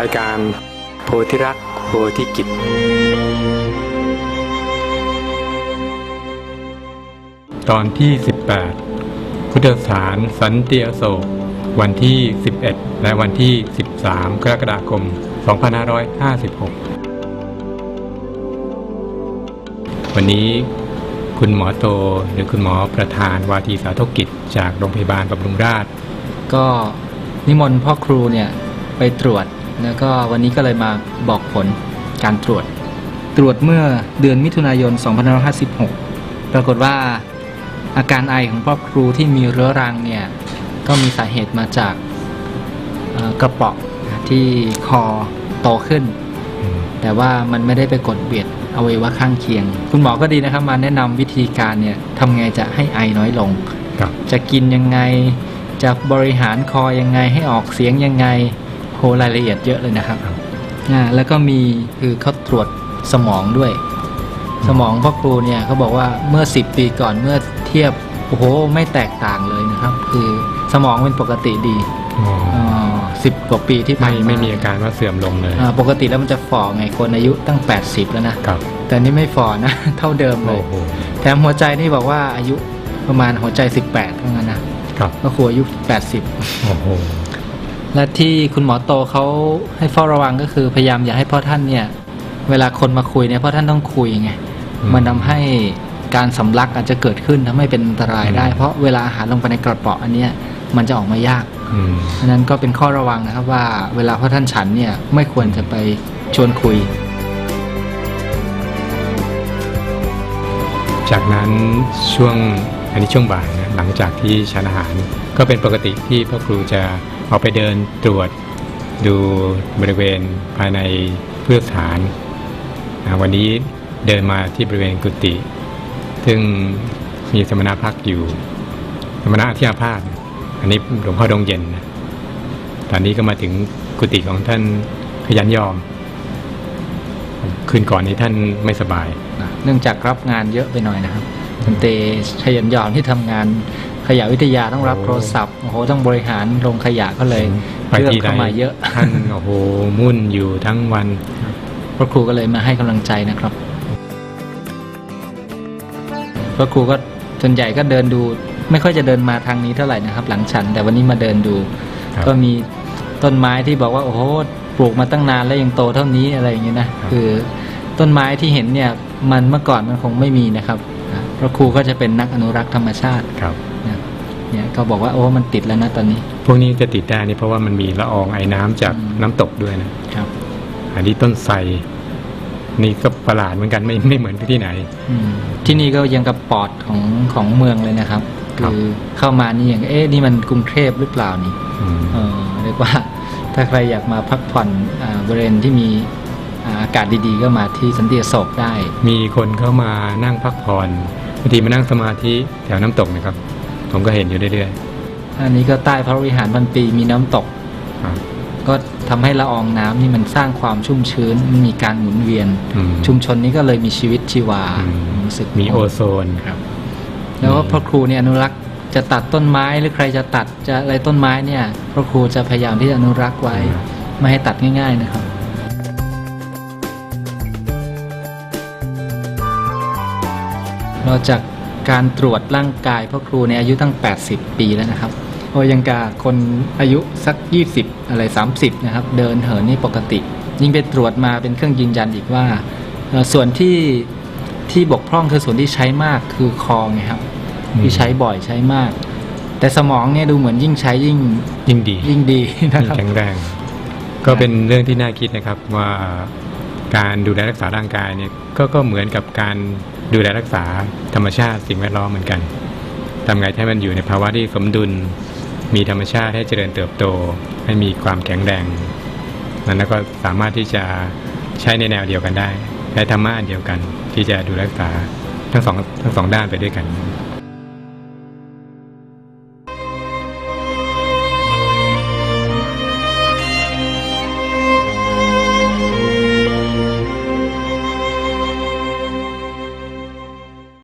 ายการ โพธิรักษ์โพธิกิจ ตอนที่ 18 พุทธสถานสันติอโศก วันที่ 11 และวันที่ 13 กรกฎาคม 2556 วันนี้คุณหมอโตหรือคุณหมอประธานวาทีสาธกกิจ จากโรงพยาบาลบำรุงราษฎร์ก็นิมนต์พ่อครูเนี่ยไปตรวจ แล้วก็วันนี้ก็เลยมาบอกผลการตรวจ ตรวจเมื่อเดือนมิถุนายน 2556 ปรากฏว่าอาการไอของพ่อครูที่มีเรื้อรังเนี่ย ก็มีสาเหตุมาจากเอ่อกระเปาะที่คอโตขึ้น แต่ว่ามันไม่ได้ไปกดเบียดอวัยวะข้างเคียง คุณหมอก็ดีนะครับมาแนะนำวิธีการเนี่ยทำไงจะให้ไอน้อยลงครับจะกินยังไง จะบริหารคอยังไงให้ออกเสียงยังไงโหรายละเอียดเยอะเลยนะครับอ่าแล้วก็มีคือเขาตรวจสมองด้วย สมองพ่อครูเนี่ยเขาบอกว่าเมื่อ 10 ปีก่อนเมื่อเทียบโอ้โหไม่แตกต่างเลยนะครับ คือสมองเป็นปกติดีอ๋อสิบกว่าปีที่ผ่าไม่นมาไม่มีอาการว่าเสื่อมลงเลยอ่าปกติแล้วมันจะฝ่อไงคนอายุตั้ง 80 แล้วนะ ครับแต่นี่ไม่ฝ่อนะ เท่าเดิมเลโอ้ย โหแถมหัวใจนี่บอกว่าอายุประมาณหัวใจ 18เท่านั้นนะครับก็ครูอายุ 80 โอ้โห และที่คุณหมอโตเขาให้เฝ้าระวังก็คือพยายามอย่าให้พ่อท่านเนี่ย เวลาคนมาคุยเนี่ยพ่อท่านต้องคุยไงอืมมันทำให้การสำลักอาจจะเกิดขึ้นทำให้เป็นอันตรายได้อืมเพราะเวลาอาหารลงไปในกระเป๋ออันเนี้ยมันจะออกมายากอืมฉะนั้นก็เป็นข้อระวังนะครับว่าเวลาพ่อท่านฉันเนี่ยไม่ควรจะไปชวนคุย จากนั้นช่วงอันนี้ช่วงบ่ายนะหลังจากที่ฉันอาหาร ก็เป็นปกติที่พ่อครูจะ ออกไปเดินตรวจดูบริเวณภายในเพื่อสถาน วันนี้เดินมาที่บริเวณกุฏิซึ่งมีสมณพักอยู่ สมณะที่อาพาธอันนี้หลวงพ่อดงเย็น ตอนนี้ก็มาถึงกุฏิของท่านขยันยอม คืนก่อนนี้ท่านไม่สบาย เนื่องจากรับงานเยอะไปหน่อยนะครับคุณเตชยันยอนที่ทำงาน ยะวิทยาต้องรับโอ้โทรศัพท์โอ้โหต้องบริหารลงขยะก็เลยไปเรื่องที่ใดเข้ามาเยอะท่านโอ้โหมุ่นอยู่ทั้งวันพระครูก็เลยมาให้กำลังใจนะครับพระครูก็ส่วนใหญ่ก็เดินดู ไม่ค่อยจะเดินมาทางนี้เท่าไหร่นะครับ หลังฉัน แต่วันนี้มาเดินดูครับก็มีต้นไม้ที่บอกว่าโอ้โหปลูกมาตั้งนานแล้วยังโตเท่านี้อะไรอย่างเงี้ยนะคือต้นไม้ที่เห็นเนี่ยมันเมื่อก่อนมันคงไม่มีนะครับ พระครูก็จะเป็นนักอนุรักษ์ธรรมชาติครับนะเนี่ยก็บอกว่าโอ้มันติดแล้วนะตอนนี้ พวกนี้จะติดได้นี่เพราะว่ามันมีละอองไอ้น้ำจากอืมน้ำตกด้วยนะครับ อันนี้ต้นไทรนี่ก็ประหลาดเหมือนกันไม่ไม่เหมือนที่ไหนอืมที่นี่ก็ยังกับปอดของของเมืองเลยนะครับครับ คือเข้ามานี่อย่างเอ๊ะนี่มันกรุงเทพหรือเปล่านี่อืมเออเรียกว่าถ้าใครอยากมาพักผ่อนอ่าบริเวณที่มี อ่าอากาศดีๆ ก็มาที่สันติอโศกได้ มีคนเข้ามานั่งพักผ่อนบางทีมานั่งสมาธิแถวน้ำตกนะครับ ผมก็เห็นอยู่เรื่อยอันนี้ก็ใต้พระวิหารพันปีมีน้ำตกๆครับก็ทำให้ละอองน้ำนี่มันสร้างความชุ่มชื้นมันมีการหมุนเวียนอืมชุมชนนี้ก็เลยมีชีวิตชีวาอืมรู้สึกมีโอโซนครับ แล้วก็พระครูเนี่ยอนุรักษ์จะตัดต้นไม้หรือใครจะตัดจะอะไรต้นไม้เนี่ย พระครูจะพยายามที่จะอนุรักษ์ไว้ ไม่ให้ตัดง่าย ๆนะครับ อกจากการตรวจร่างกายพ่อครูในยอายุตั้ง 80 ปีแล้วนะครับโอยังกาคนอายุสัก 20 อะไร 30 นะครับ เดินเหินนี่ปกติ ยิ่งไปตรวจมาเป็นเครื่องยืนยันอีกว่าเอ่อส่วนที่ที่บกพร่องคือส่วนที่ใช้มากคือคอไงครับอืมที่ใช้บ่อยใช้มาก แต่สมองเนี่ยดูเหมือนยิ่งใช้ยิ่งยิ่งดี ยิ่งดีนะยิ่งครับแข็งแรง ก็เป็นเรื่องที่น่าคิดนะครับว่าการดูแลรักษาร่างกายเนี่ยก็ก็เหมือนกับการ ดูแลรักษาธรรมชาติสิ่งแวดล้อมเหมือนกันทำไงให้มันอยู่ในภาวะที่สมดุล มีธรรมชาติให้เจริญเติบโต ให้มีความแข็งแรงนั้นแล้วก็สามารถที่จะใช้ในแนวเดียวกันได้ใช้ธรรมะอันเดียวกัน ที่จะดูแลรักษาทั้งสองทั้งสองด้านไปด้วยกัน